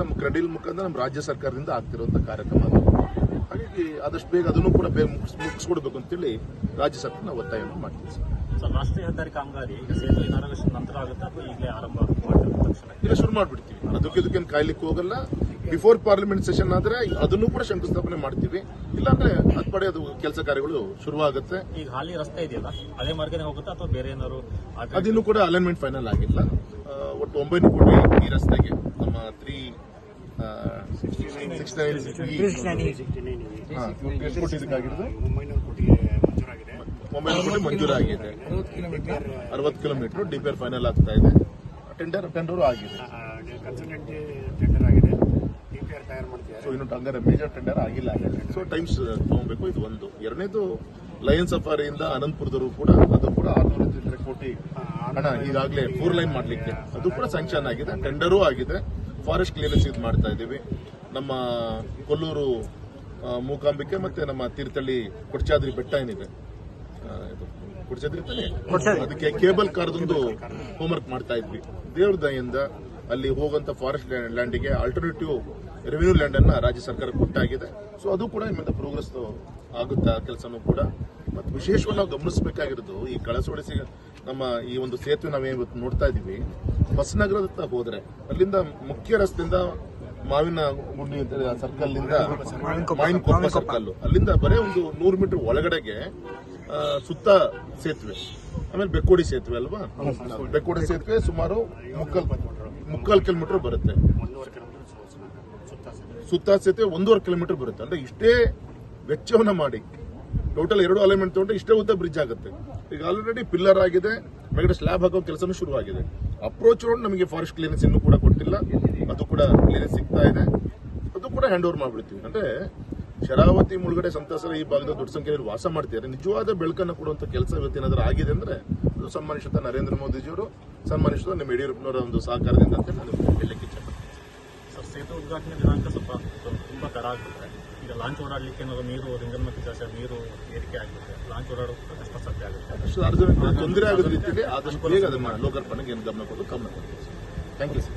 ನಮ್ಮ ಕ್ರೆಡಿಲ್ ಮುಖಾಂತರ ನಮ್ಮ ರಾಜ್ಯ ಸರ್ಕಾರದಿಂದ ಆಗ್ತಿರುವಂತಹ ಕಾರ್ಯಕ್ರಮ ಅದು. ಹಾಗಾಗಿ ಆದಷ್ಟು ಬೇಗ ಅದನ್ನು ಕೂಡ ಬೇಗ ಮುಗಿಸ್ಕೊಡ್ಬೇಕು ಅಂತೇಳಿ ರಾಜ್ಯ ಸರ್ಕಾರ ನಾವು ಒತ್ತಾಯವನ್ನು ಮಾಡ್ತೀವಿ ಸರ್. ರಾಷ್ಟ್ರೀಯ ಹೆದ್ದಾರಿ ಕಾಮಗಾರಿ ಸೇತುವೆ ನಂತರ ಆಗುತ್ತೆ ಅಥವಾ ಈಗಲೇ ಆರಂಭ ಮಾಡಿರುವ ತಕ್ಷಣ? ಶುರು ಮಾಡಿಬಿಡ್ತೀವಿ. ಅದಕ್ಕೆ ಇದಕ್ಕೇನು ಕಾಯ್ಲಿಕ್ಕೆ ಹೋಗಲ್ಲ. ಬಿಫೋರ್ ಪಾರ್ಲಿಮೆಂಟ್ ಸೆಷನ್ ಆದ್ರೆ ಅದನ್ನು ಕೂಡ ಶಂಕುಸ್ಥಾಪನೆ ಮಾಡ್ತೀವಿ. ಇಲ್ಲಾಂದ್ರೆ ಅದ್ ಪಡೆ ಅದು ಕೆಲಸ ಕಾರ್ಯಗಳು ಶುರುವಾಗುತ್ತೆ. ಈಗ ಹಾಲಿ ರಸ್ತೆ ಇದೆಯಲ್ಲ ಅದೇ ಮಾರ್ಗನೇ ಹೋಗುತ್ತಾ ಅಥವಾ ಬೇರೆ ಏನಾದ್ರು ಅದಿನ್ನು ಕೂಡ ಅಲೈನ್ಮೆಂಟ್ ಫೈನಲ್ ಆಗಿಲ್ಲ. ಒಟ್ಟು ಒಂಬೈನೂರು ಕೋಟಿ ಈ ರಸ್ತೆಗೆ ನಮ್ಮ ತ್ರೀ ಒಂಬೈನೂರು ಕೋಟಿ ಮಂಜೂರಾಗಿದೆ. ಅರವತ್ತು ಕಿಲೋಮೀಟರ್ ಡಿಪೇರ್ ಫೈನಲ್ ಆಗ್ತಾ ಇದೆ. ಟೆಂಡರ್ ಟೆಂಡರ್ ಆಗಿದೆ ಕನ್ಸಲ್ಟೆಂಟ್ ಟೆಂಡರ್ ಆಗಿದೆ ಡಿಪಿಆರ್ ತಯಾರು ಮಾಡ್ತಿದ್ದಾರೆ ಸೊ ಇನ್ನು ಹಂಗಾರೆ ಮೇಜರ್ ಟೆಂಡರ್ ಆಗಿಲ್ಲ. ಸೊ ಟೈಮ್ಸ್ ತಗೋಬೇಕು. ಇದು ಒಂದು. ಎರಡನೇದು ಲಯನ್ ಸಫಾರಿಯಿಂದ ಅನಂತಪುರದವರು ಕೂಡ ಅದು ಕೂಡ ಆರ್ನೂರ ಚಿಲ್ಲರೆ ಕೋಟಿ. ಹಣ ಈಗಾಗಲೇ ಫೋರ್ ಲೈನ್ ಮಾಡಲಿಕ್ಕೆ. ಅದು ಕೂಡ ಸ್ಯಾಂಕ್ಷನ್ ಆಗಿದೆ. ಟೆಂಡರೂ ಆಗಿದೆ. ಫಾರೆಸ್ಟ್ ಕ್ಲಿಯರೆನ್ಸ್ ಇದು ಮಾಡ್ತಾ ಇದ್ದೀವಿ. ನಮ್ಮ ಕೊಲ್ಲೂರು ಮೂಕಾಂಬಿಕೆ ಮತ್ತೆ ನಮ್ಮ ತೀರ್ಥಳ್ಳಿ ಕೊಡ್ಚಾದ್ರಿ ಬೆಟ್ಟ ಏನಿದೆ? ಇದು ಕೊಡ್ಚಾದ್ರಿ ತಾನೆ ಅದಕ್ಕೆ ಕೇಬಲ್ ಕಾರ್ದೊಂದು ಹೋಮ್ವರ್ಕ್ ಮಾಡ್ತಾ ಇದ್ವಿ. ದೇವ್ರ ದಯಿಂದ ಅಲ್ಲಿ ಹೋಗುವಂತ ಫಾರೆಸ್ಟ್ ಲ್ಯಾಂಡಿಗೆ ಆಲ್ಟರ್ನೇಟಿವ್ ರೆವಿನ್ಯೂ ಲ್ಯಾಂಡ್ ಅನ್ನ ರಾಜ್ಯ ಸರ್ಕಾರ ಕೊಟ್ಟಾಗಿದೆ ಸೊ ಅದು ಕೂಡ ನಿಮ್ಮಿಂದ ಪ್ರೋಗ್ರೆಸ್ ಆಗುತ್ತಾ ಕೆಲಸನೂ ಕೂಡ. ಮತ್ತು ವಿಶೇಷವಾಗಿ ನಾವು ಗಮನಿಸಬೇಕಾಗಿರೋದು ಈ ಕಳಸೋಡಿಸಿ ನಮ್ಮ ಈ ಒಂದು ಸೇತುವೆ ನಾವು ಇವತ್ತು ನೋಡ್ತಾ ಇದೀವಿ ಬಸ್ನಗರದತ್ತ ಹೋದ್ರೆ ಅಲ್ಲಿಂದ ಮುಖ್ಯ ರಸ್ತೆಯಿಂದ ಮಾವಿನ ಗುಂಡಿ ಸರ್ಕಲ್ ಮಾವಿನಕೊಪ್ಪ ಸರ್ಕಲ್ ಅಲ್ಲಿಂದ ಬರೇ ಒಂದು ನೂರು ಮೀಟರ್ ಒಳಗಡೆಗೆ ಸುತ್ತ ಸೇತುವೆ. ಆಮೇಲೆ ಬೆಕ್ಕೋಡಿ ಸೇತುವೆ ಅಲ್ವಾ? ಬೆಕ್ಕೋಡಿ ಸೇತುವೆ ಸುಮಾರು ಮುಕ್ಕಲ್ ಮುಕ್ಕಾಲ್ ಕಿಲೋಮೀಟರ್ ಬರುತ್ತೆ. ಒಂದೂವರೆ ಕಿಲೋಮೀಟರ್ ಸುತ್ತ ಸಿಗುತ್ತೆ. ಸುತ್ತ ಒಂದೂವರೆ ಕಿಲೋಮೀಟರ್ ಬರುತ್ತೆ. ಅಂದ್ರೆ ಇಷ್ಟೇ ವೆಚ್ಚವನ್ನ ಮಾಡಿ. ಟೋಟಲ್ ಎರಡು ಅಲೈನ್ಮೆಂಟ್ ತಗೊಂಡ್ರೆ ಇಷ್ಟೇ ಉದ್ದ ಬ್ರಿಡ್ಜ್ ಆಗುತ್ತೆ. ಈಗ ಆಲ್ರೆಡಿ ಪಿಲ್ಲರ್ ಆಗಿದೆ. ಮೇಲ್ಗಡೆ ಸ್ಲ್ಯಾಬ್ ಹಾಕೋ ಕೆಲಸನೂ ಶುರುವಾಗಿದೆ. ಅಪ್ರೋಚ್ ರೋಡ್ ನಮಗೆ ಫಾರೆಸ್ಟ್ ಕ್ಲಿಯರೆನ್ಸ್ ಇನ್ನೂ ಕೂಡ ಕೊಟ್ಟಿಲ್ಲ. ಅದು ಕೂಡ ಕ್ಲಿಯರೆನ್ಸ್ ಸಿಗ್ತಾ ಇದೆ. ಅದು ಕೂಡ ಹ್ಯಾಂಡ್ ಓವರ್ ಮಾಡಿಬಿಡ್ತೀವಿ. ಅಂದ್ರೆ ಶರಾವತಿ ಮುಳುಗಡೆ ಸಂತಸರ ಈ ಭಾಗದ ದೊಡ್ಡ ಸಂಖ್ಯೆಯಲ್ಲಿ ವಾಸ ಮಾಡ್ತಿದ್ದಾರೆ. ನಿಜವಾದ ಬೆಳಕನ್ನು ಕೊಡುವಂಥ ಕೆಲಸ ಇವತ್ತೇನಾದ್ರೂ ಆಗಿದೆ ಅಂದ್ರೆ ಅದು ಸನ್ಮಾನಿಸಿದ ನರೇಂದ್ರ ಮೋದಿಜಿಯವರು ಸನ್ಮಾನಿಸಿದ ನಿಮ್ಮ ಯಡಿಯೂರಪ್ಪನವರ ಒಂದು ಸಹಕಾರದಿಂದ ಅಂತ ನಾನು ಹೇಳಲಿಕ್ಕೆ ಇಚ್ಛೆಪಡ್ತೀನಿ ಸರ್ ಸೇತು ಉದ್ಘಾಟನೆ ದಿನಾಂಕ ಸ್ವಲ್ಪ ತುಂಬ ತಡ ಆಗ್ಬಿಟ್ರೆ ಈಗ ಲಾಂಚ್ ಓಡಾಡಲಿಕ್ಕೆ ಏನಾದರೂ ನೀರು ಲಿಂಗನ್ಮತಿ ಜಾಸ್ತಿ ನೀರು ಏರಿಕೆ ಆಗುತ್ತೆ. ಲಾಂಚ್ ಓಡಾಡೋದು ಕಷ್ಟ ಸಾಧ್ಯ ಆಗುತ್ತೆ. ಅಷ್ಟು ಸಾರ್ವಜನಿಕರಿಗೆ ತೊಂದರೆ ಆಗದ ರೀತಿಯಲ್ಲಿ ಆದಷ್ಟು ಬೇಗ ಮಾಡಿ. ಲೋಕಾರ್ಪಣೆಗೆ ಏನು ಗಮನ ಕೊಡೋದು ಗಮನ ಕೊಡ್ತೀವಿ ಥ್ಯಾಂಕ್ ಯು ಸರ್